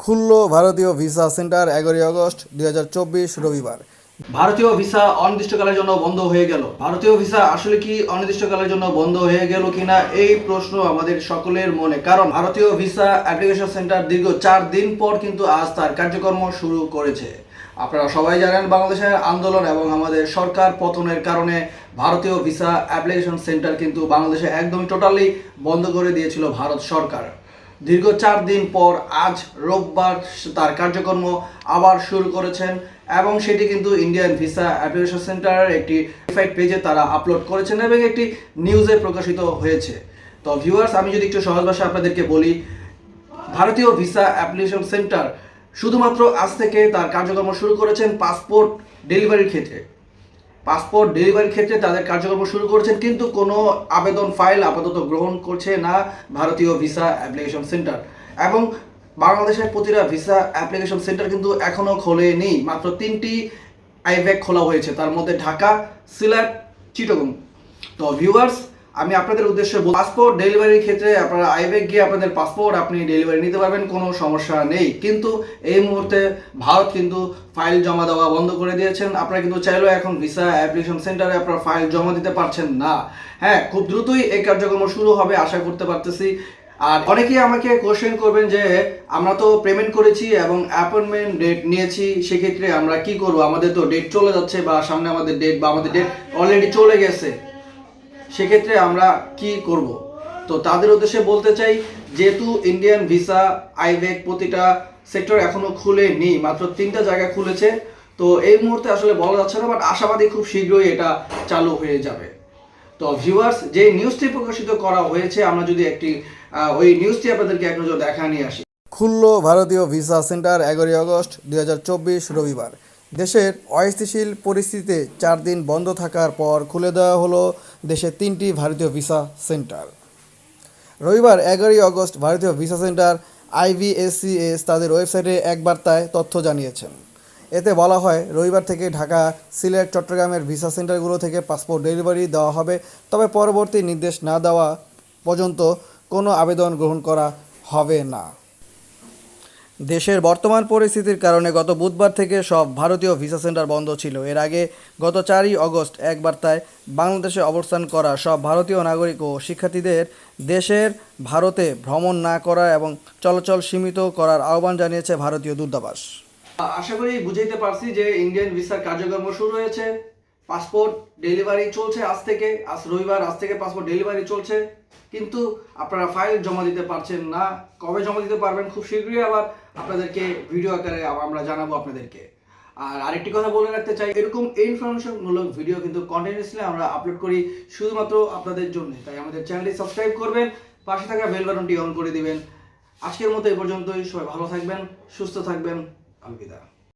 খুলল ভারতীয় visa centre এগারোই আগস্ট দুই হাজার চব্বিশ রবিবার। ভারতীয় ভিসা অনির্দিষ্টকালের জন্য বন্ধ হয়ে গেল। ভারতীয় ভিসা আসলে কি অনির্দিষ্টকালের জন্য বন্ধ হয়ে গেল কিনা এই প্রশ্ন আমাদের সকলের মনে। কারণ ভারতীয় ভিসা অ্যাপ্লিকেশন সেন্টার দীর্ঘ চার দিন পর কিন্তু আজ তার কার্যক্রম শুরু করেছে। আপনারা সবাই জানেন বাংলাদেশের আন্দোলন এবং আমাদের সরকার পতনের কারণে ভারতীয় ভিসা অ্যাপ্লিকেশন সেন্টার কিন্তু বাংলাদেশে একদমই টোটালি বন্ধ করে দিয়েছিল ভারত সরকার। দীর্ঘ চার দিন পর আজ রোববার তার কার্যক্রম আবার শুরু করেছেন এবং সেটি কিন্তু ইন্ডিয়ান ভিসা অ্যাপ্লিকেশন সেন্টারের একটি ওয়েবসাইট পেজে তারা আপলোড করেছেন এবং একটি নিউজে প্রকাশিত হয়েছে। তো ভিউয়ার্স আমি যদি একটু সহজ ভাষায় আপনাদেরকে বলি, ভারতীয় ভিসা অ্যাপ্লিকেশন সেন্টার শুধুমাত্র আজ থেকে তার কার্যক্রম শুরু করেছেন পাসপোর্ট ডেলিভারির ক্ষেত্রে। পাসপোর্ট ডেলিভারির ক্ষেত্রে তাদের কার্যক্রম শুরু করেছেন, কিন্তু কোনো আবেদন ফাইল আপাতত গ্রহণ করছে না ভারতীয় ভিসা অ্যাপ্লিকেশন সেন্টার। এবং বাংলাদেশের প্রতিটা ভিসা অ্যাপ্লিকেশন সেন্টার কিন্তু এখনও খোলেনি। মাত্র তিনটি আইব্যাক খোলা হয়েছে, তার মধ্যে ঢাকা, সিলেট, চিটগং। তো ভিউয়ার্স আমি আপনাদের উদ্দেশ্যে পাসপোর্ট ডেলিভারির ক্ষেত্রে আপনারা আইব্যাক গিয়ে আপনাদের পাসপোর্ট আপনি ডেলিভারি নিতে পারবেন, কোনো সমস্যা নেই। কিন্তু এই মুহূর্তে ভারত কিন্তু ফাইল জমা দেওয়া বন্ধ করে দিয়েছেন। আপনারা কিন্তু চাইলেও এখন ভিসা অ্যাপ্লিকেশন সেন্টারে আপনারা ফাইল জমা দিতে পারছেন না। হ্যাঁ খুব দ্রুতই এই কার্যক্রম শুরু হবে, আশা করতে পারতেছি। আর অনেকেই আমাকে কোশ্চেন করবেন যে, আমরা তো পেমেন্ট করেছি এবং অ্যাপয়েন্টমেন্ট ডেট নিয়েছি, সেক্ষেত্রে আমরা কি করব? আমাদের তো ডেট চলে যাচ্ছে বা সামনে আমাদের ডেট বা আমাদের ডেট অলরেডি চলে গেছে। সেক্ষেত্রে আমরা কি করব? তো তাদের উদ্দেশ্যে বলতে চাই, যেহেতু ইন্ডিয়ান ভিসা আইব্যাক প্রতিটা সেক্টর এখনও খুলেনি, মাত্র তিনটা জায়গা খুলেছে, তো এই মুহূর্তে আসলে বলা যাচ্ছে না বাট আশাবাদী খুব শীঘ্রই এটা চালু হয়ে যাবে। তো ভিউয়ার্স যে নিউজটি প্রকাশিত করা হয়েছে, আমরা যদি একটি ওই নিউজটি আপনাদেরকে এক নজর দেখা নিয়ে আসি। খুলল ভারতীয় ভিসা সেন্টার এগারোই আগস্ট দুই হাজার চব্বিশ রবিবার। দেশের অস্থিতিশীল পরিস্থিতিতে চার দিন বন্ধ থাকার পর খুলে দেওয়া হলো দেশের তিনটি ভারতীয় ভিসা সেন্টার। রবিবার এগারোই আগস্ট ভারতীয় ভিসা সেন্টার আইভিএসসিএস তাদের ওয়েবসাইটে এক বার্তায় তথ্য জানিয়েছেন। এতে বলা হয়, রবিবার থেকে ঢাকা, সিলেট, চট্টগ্রামের ভিসা সেন্টারগুলো থেকে পাসপোর্ট ডেলিভারি দেওয়া হবে, তবে পরবর্তী নির্দেশ না দেওয়া পর্যন্ত কোনো আবেদন গ্রহণ করা হবে না। দেশের বর্তমান পরিস্থিতির কারণে গত বুধবার থেকে সব ভারতীয় ভিসা সেন্টার বন্ধ ছিল। এর আগে গত চারই অগস্ট এক বার্তায় বাংলাদেশে অবস্থান করা সব ভারতীয় নাগরিক ও শিক্ষার্থীদের দেশের ভারতে ভ্রমণ না করা এবং চলাচল সীমিত করার আহ্বান জানিয়েছে ভারতীয় দূতাবাস। আশা করি বুঝাইতে পারছি যে ইন্ডিয়ান ভিসার কার্যক্রম শুরু হয়েছে। পাসপোর্ট ডেলিভারি চলছে আজ থেকে, আজ রবিবার, আজ থেকে পাসপোর্ট ডেলিভারি চলছে। কিন্তু আপনারা ফাইল জমা দিতে পারছেন না। কবে জমা দিতে পারবেন? খুব শীঘ্রই আবার আপনাদেরকে ভিডিও আকারে আমরা জানাব আপনাদেরকে। আর আরেকটি কথা বলে রাখতে চাই, এরকম ইনফরমেশনমূলক ভিডিও কিন্তু কন্টিনিউসলি আমরা আপলোড করি শুধুমাত্র আপনাদের জন্য। তাই আমাদের চ্যানেলটি সাবস্ক্রাইব করবেন, পাশে থাকা বেল বাটনটি অন করে দিবেন। আজকের মতো এই পর্যন্তই, সবাই ভালো থাকবেন, সুস্থ থাকবেন, আলবিদা।